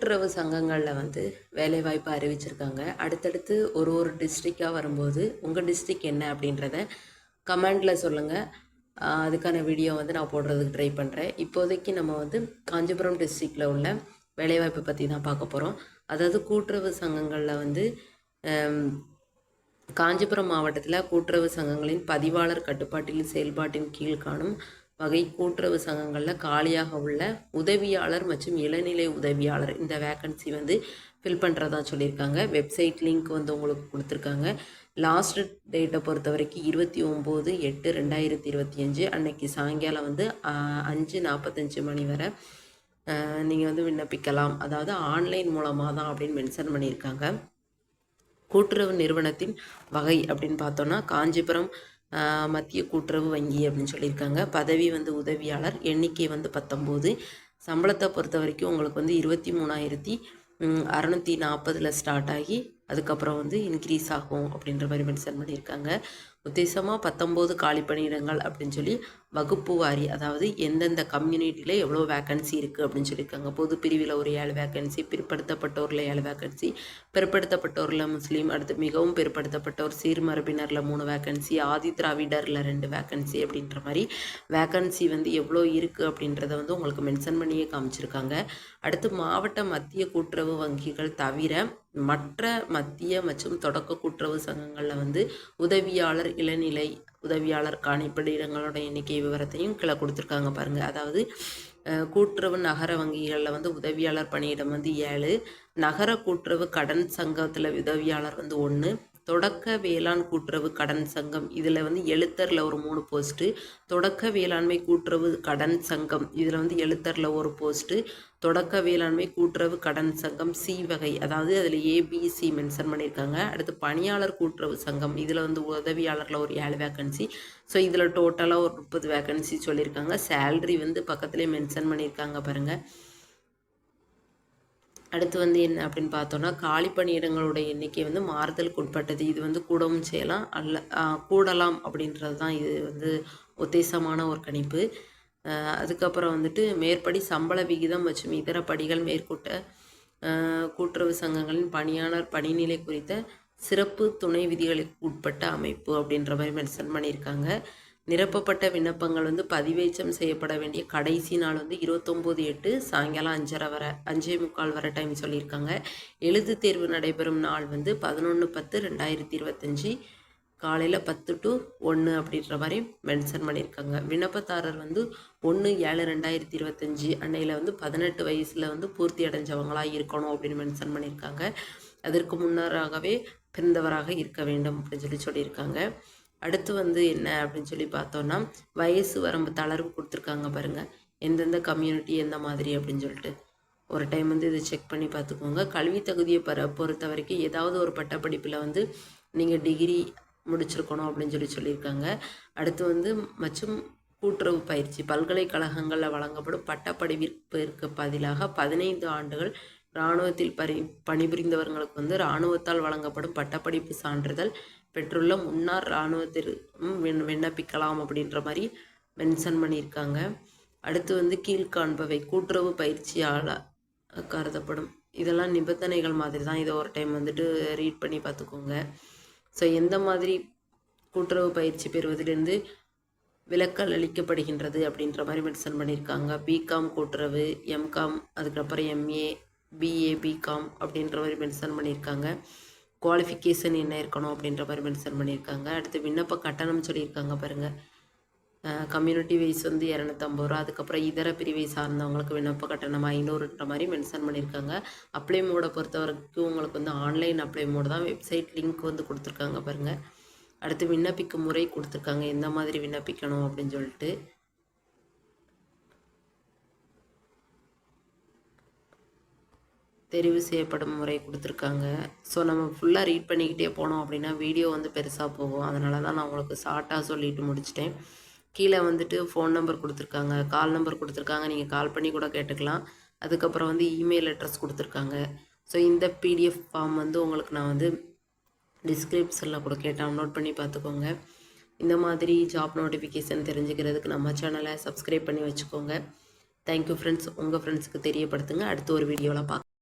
கூட்டுறவு சங்கங்களில் வந்து வேலைவாய்ப்பு அறிவிச்சிருக்காங்க. அடுத்தடுத்து ஒரு ஒரு டிஸ்ட்ரிக்டாக வரும்போது உங்கள் டிஸ்ட்ரிக் என்ன அப்படின்றத கமெண்டில் சொல்லுங்கள் அதுக்கான வீடியோ வந்து நான் போடுறதுக்கு ட்ரை பண்ணுறேன் இப்போதைக்கு நம்ம வந்து காஞ்சிபுரம் டிஸ்ட்ரிக்டில் உள்ள வேலைவாய்ப்பை பற்றி தான் பார்க்க போகிறோம் அதாவது கூட்டுறவு சங்கங்களில் வந்து காஞ்சிபுரம் மாவட்டத்தில் கூட்டுறவு சங்கங்களின் பதிவாளர் கட்டுப்பாட்டில் செயல்பாட்டின் கீழ் காணும் வகை கூட்டுறவு சங்கங்களில் காலியாக உள்ள உதவியாளர் மற்றும் இளநிலை உதவியாளர் இந்த வேக்கன்சி வந்து ஃபில் பண்ணுறதா சொல்லியிருக்காங்க. வெப்சைட் லிங்க் வந்து உங்களுக்கு கொடுத்துருக்காங்க. லாஸ்ட் டேட்டை பொறுத்த வரைக்கும் இருபத்தி ஒம்பது எட்டு ரெண்டாயிரத்தி இருபத்தி அஞ்சு. அன்னைக்கு சாயங்காலம் வந்து அஞ்சு நாற்பத்தஞ்சு மணி வரை நீங்கள் வந்து விண்ணப்பிக்கலாம். அதாவது ஆன்லைன் மூலமாக தான் அப்படின்னு மென்ஷன் பண்ணியிருக்காங்க. கூட்டுறவு நிறுவனத்தின் வகை அப்படின்னு பார்த்தோன்னா காஞ்சிபுரம் மத்திய கூட்டுறவு வங்கி அப்படின்னு சொல்லியிருக்காங்க. பதவி வந்து உதவியாளர். எண்ணிக்கை வந்து பத்தொம்போது. சம்பளத்தை பொறுத்த வரைக்கும் உங்களுக்கு வந்து இருபத்தி மூணாயிரத்தி அறநூற்றி நாற்பதில் ஸ்டார்ட் ஆகி அதுக்கப்புறம் வந்து இன்க்ரீஸ் ஆகும் அப்படின்ற மாதிரி மென்ஷன் பண்ணியிருக்காங்க. உத்தேசமாக பத்தொம்போது காலி பணியிடங்கள் அப்படின்னு சொல்லி வகுப்பு வாரி அதாவது எந்தெந்த கம்யூனிட்டியில் எவ்வளோ வேக்கன்சி இருக்குது அப்படின்னு சொல்லியிருக்காங்க. பொது பிரிவில் ஒரு ஏழு வேக்கன்சி பிற்படுத்தப்பட்டோரில் ஏழு வேக்கன்சி பிற்படுத்தப்பட்டோரில் முஸ்லீம் அடுத்து மிகவும் பிற்படுத்தப்பட்டோர் சீர்மரபினரில் மூணு வேக்கன்சி ஆதி திராவிடரில் ரெண்டு வேக்கன்சி அப்படின்ற மாதிரி வேக்கன்சி வந்து எவ்வளோ இருக்குது அப்படின்றத வந்து உங்களுக்கு மென்ஷன் பண்ணியே காமிச்சிருக்காங்க. அடுத்து மாவட்ட மத்திய கூட்டுறவு வங்கிகள் தவிர மற்ற மத்திய மற்றும் தொடக்க கூட்டுறவு சங்கங்களில் வந்து உதவியாளர் இளநிலை உதவியாளர் காணிப்படியிடங்களோட எண்ணிக்கை விவரத்தையும் கீழே கொடுத்துருக்காங்க பாருங்கள் அதாவது கூட்டுறவு நகர வங்கிகளில் வந்து உதவியாளர் பணியிடம் வந்து ஏழு நகர கூட்டுறவு கடன் சங்கத்தில் உதவியாளர் வந்து ஒன்று தொடக்க வேளாண் கூட்டுறவு கடன் சங்கம். இதில் வந்து எழுத்தரில் ஒரு மூணு போஸ்ட்டு தொடக்க வேளாண்மை கூட்டுறவு கடன் சங்கம். இதில் வந்து எழுத்தரில் ஒரு போஸ்ட்டு தொடக்க வேளாண்மை கூட்டுறவு கடன் சங்கம் சி வகை. அதாவது அதில் ஏபிசி மென்ஷன் பண்ணியிருக்காங்க. அடுத்து பணியாளர் கூட்டுறவு சங்கம். இதில் வந்து உதவியாளரில் ஒரு ஏழு வேக்கன்சி ஸோ இதில் டோட்டலாக ஒரு முப்பது வேக்கன்சி சொல்லியிருக்காங்க. சேல்ரி வந்து பக்கத்துலேயே மென்ஷன் பண்ணியிருக்காங்க பாருங்கள் அடுத்து வந்து என்ன அப்படின்னு பார்த்தோன்னா காலி பணியிடங்களோட எண்ணிக்கை வந்து மாறுதலுக்கு உட்பட்டது. இது வந்து கூடவும் செய்யலாம் அல்ல கூடலாம் அப்படின்றது தான் இது வந்து உத்தேசமான ஒரு கணிப்பு. அதுக்கப்புறம் வந்துட்டு மேற்படி சம்பள விகிதம் மற்றும் இதர படிகள் மேற்கூட்ட கூட்டுறவு சங்கங்களின் பணியாளர் பணிநிலை குறித்த சிறப்பு துணை விதிகளுக்கு உட்பட்ட அமைப்பு அப்படின்ற மாதிரி மென்ஷன் பண்ணியிருக்காங்க. நிரப்பப்பட்ட விண்ணப்பங்கள் வந்து பதிவேச்சம் செய்யப்பட வேண்டிய கடைசி நாள் வந்து இருபத்தொம்போது எட்டு சாயங்காலம் அஞ்சரை வரை அஞ்சே முக்கால் வர டைம் சொல்லியிருக்காங்க. எழுது தேர்வு நடைபெறும் நாள் வந்து பதினொன்று பத்து ரெண்டாயிரத்தி இருபத்தஞ்சி காலையில் பத்து டு ஒன்று அப்படின்ற மாதிரி மென்ஷன் பண்ணியிருக்காங்க. விண்ணப்பதாரர் வந்து ஒன்று ஏழு ரெண்டாயிரத்தி இருபத்தஞ்சி அன்னையில் வந்து பதினெட்டு வயசில் வந்து பூர்த்தி அடைஞ்சவங்களாக இருக்கணும் அப்படின்னு மென்ஷன் பண்ணியிருக்காங்க. அதற்கு முன்னராகவே பிறந்தவராக இருக்க வேண்டும் அப்படின்னு சொல்லி சொல்லியிருக்காங்க. அடுத்து வந்து என்ன அப்படின்னு சொல்லி பார்த்தோன்னா வயசு வரம்பு தளர்வு கொடுத்துருக்காங்க பாருங்கள் எந்தெந்த கம்யூனிட்டி எந்த மாதிரி அப்படின்னு சொல்லிட்டு. ஒரு டைம் வந்து இதை செக் பண்ணி பார்த்துக்கோங்க. கல்வி தகுதியை பர பொறுத்த வரைக்கும் ஏதாவது ஒரு பட்டப்படிப்பில் வந்து நீங்கள் டிகிரி முடிச்சிருக்கணும் அப்படின்னு சொல்லி சொல்லியிருக்காங்க. அடுத்து வந்து மற்றும் கூட்டுறவு பயிற்சி பல்கலைக்கழகங்களில் வழங்கப்படும் பட்டப்படிப்பிற்கு பதிலாக பதினைந்து ஆண்டுகள் இராணுவத்தில் பரி பணிபுரிந்தவர்களுக்கு வந்து இராணுவத்தால் வழங்கப்படும் பட்டப்படிப்பு சான்றிதழ் பெற்றுள்ள முன்னாள் இராணுவத்திற்கும் விண் விண்ணப்பிக்கலாம் அப்படின்ற மாதிரி மென்ஷன் பண்ணியிருக்காங்க. அடுத்து வந்து கீழ்காண்பவை கூட்டுறவு பயிற்சியாளர் கருதப்படும். இதெல்லாம் நிபந்தனைகள் மாதிரி தான் இதை ஒரு டைம் வந்துட்டு ரீட் பண்ணி பார்த்துக்கோங்க. ஸோ எந்த மாதிரி கூட்டுறவு பயிற்சி பெறுவதிலிருந்து விலக்கல் அளிக்கப்படுகின்றது அப்படின்ற மாதிரி மென்ஷன் பண்ணியிருக்காங்க. பிகாம் கூட்டுறவு எம்காம் அதுக்கப்புறம் எம்ஏ பிஏ பிகாம் அப்படின்ற மாதிரி மென்ஷன் பண்ணியிருக்காங்க. குவாலிஃபிகேஷன் என்ன இருக்கணும் அப்படின்ற மாதிரி மென்ஷன் பண்ணியிருக்காங்க. அடுத்து விண்ணப்ப கட்டணம் சொல்லியிருக்காங்க பாருங்கள் கம்யூனிட்டி வைஸ் வந்து இரநூத்தம்பது ரூபா. அதுக்கப்புறம் இதர பிரிவை சார்ந்தவங்களுக்கு விண்ணப்ப கட்டணம் ஐநூறுன்ற மாதிரி மென்ஷன் பண்ணியிருக்காங்க. அப்ளை மோடை பொறுத்த வரைக்கும் உங்களுக்கு வந்து ஆன்லைன் அப்ளை மோடு தான் வெப்சைட் லிங்க் வந்து கொடுத்துருக்காங்க பாருங்கள் அடுத்து விண்ணப்பிக்கும் முறை கொடுத்துருக்காங்க. எந்த மாதிரி விண்ணப்பிக்கணும் அப்படின்னு சொல்லிட்டு. தெரிவு செய்யப்படும் முறை கொடுத்துருக்காங்க. ஸோ நம்ம ஃபுல்லாக ரீட் பண்ணிக்கிட்டே போனோம் அப்படின்னா வீடியோ வந்து பெருசாக போகும். அதனால தான் நான் உங்களுக்கு ஷார்ட்டாக சொல்லிட்டு முடிச்சிட்டேன். கீழே வந்துட்டு ஃபோன் நம்பர் கொடுத்துருக்காங்க. கால் நம்பர் கொடுத்துருக்காங்க. நீங்கள் கால் பண்ணி கூட கேட்டுக்கலாம். அதுக்கப்புறம் வந்து இமெயில் அட்ரஸ் கொடுத்துருக்காங்க. ஸோ இந்த பிடிஎஃப் ஃபார்ம் வந்து உங்களுக்கு நான் வந்து டிஸ்கிரிப்ஷனில் கொடுக்க டவுன்லோட் பண்ணி பார்த்துக்கோங்க. இந்த மாதிரி ஜாப் நோட்டிஃபிகேஷன் தெரிஞ்சுக்கிறதுக்கு நம்ம சேனலை சப்ஸ்கிரைப் பண்ணி வச்சுக்கோங்க. தேங்க்யூ ஃப்ரெண்ட்ஸ் உங்கள் ஃப்ரெண்ட்ஸுக்கு தெரியப்படுத்துங்க. அடுத்த ஒரு வீடியோவில் பார்க்க